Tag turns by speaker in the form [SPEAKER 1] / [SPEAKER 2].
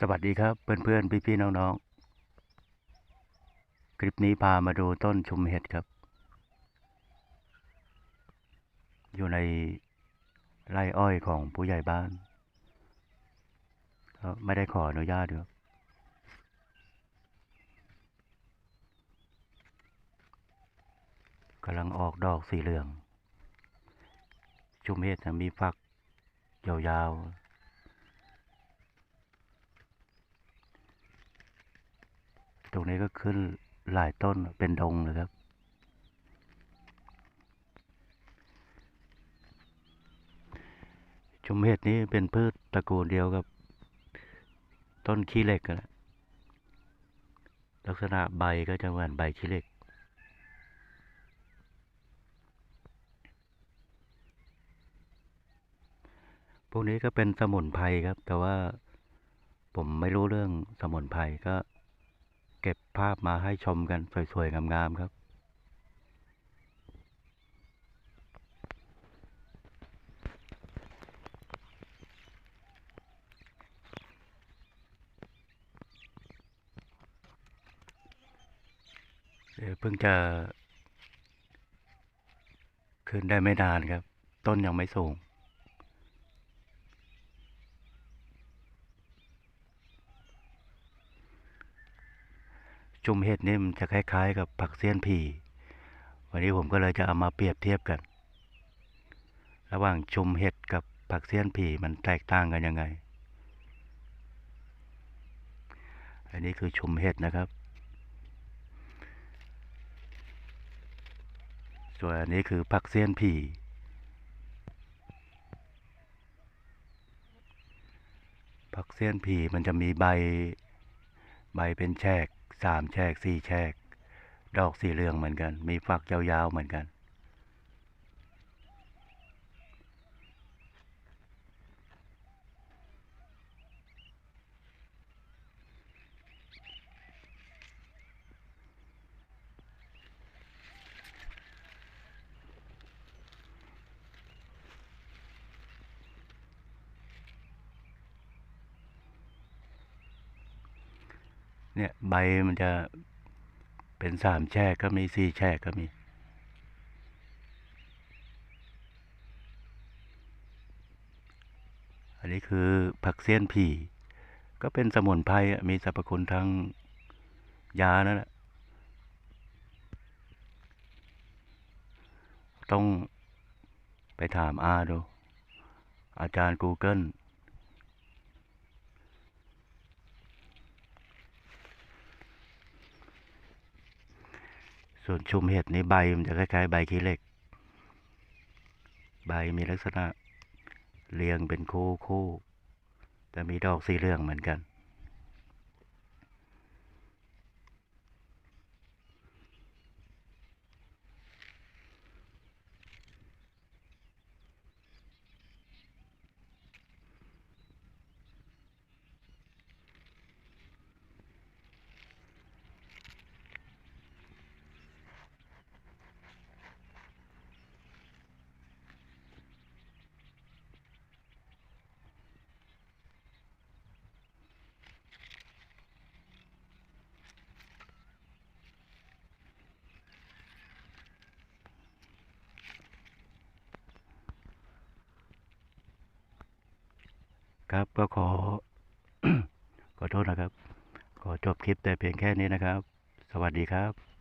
[SPEAKER 1] สวัสดีครับเพื่อนๆพี่ๆน้องๆ คลิปนี้พามาดูต้นชุมเห็ดครับ อยู่ในไร่อ้อยของผู้ใหญ่บ้านก็ไม่ได้ขออนุญาตครับกำลังออกดอกสีเหลือง ชุมเห็ดมีฝักยาวๆ ตรงนี้ก็ขึ้นหลายต้นเป็นดงเลยครับ ชุมเห็ดนี้เป็นพืชตระกูลเดียวกับ ต้นขี้เหล็กกันะลักษณะใบก็จะเหมือนใบขี้เหล็ก พวกนี้ก็เป็นสมุนไพรครับ แต่ว่าผมไม่รู้เรื่องสมุนไพรก็ เก็บภาพมาให้ชมกันสวยๆ งามๆ ครับเอ่อเพิ่งจะขึ้นได้ไม่นานครับ ต้นยังไม่สูง จุมเห็ดนี่มันจะคล้าย ๆ กับผักเสี้ยนผีวันนี้ผมก็เลยจะเอามาเปรียบเทียบกัน ระหว่างชุมเห็ดกับผักเสี้ยนผีมันแตกต่างกันยังไง อันนี้คือชุมเห็ดนะครับ ส่วนอันนี้คือผักเสี้ยนผีผักเสี้ยนผีมันจะมีใบใบเป็นแฉก สามแฉกสี่แฉกดอกสีเหลืองเหมือนกัน มีฝักยาวๆเหมือนกัน เนี่ยใบมันจะเป็นสามแฉกก็มีสี่แฉกก็มีอันนี้คือผักเสี้ยนผีก็เป็นสมุนไพรมีสรรพคุณทางยานั่นแหละต้องไปถามอาดู อาจารย์ Google ส่วนชุมเห็ดนี้ใบมันจะคล้าย ๆ ใบขี้เหล็ก ใบมีลักษณะเรียงเป็นคู่คู่ๆแต่มีดอกสีเหลืองเหมือนกัน ครับ ก็ขอ ขอโทษนะครับ ขอจบคลิปแต่เพียงแค่นี้นะครับ สวัสดีครับ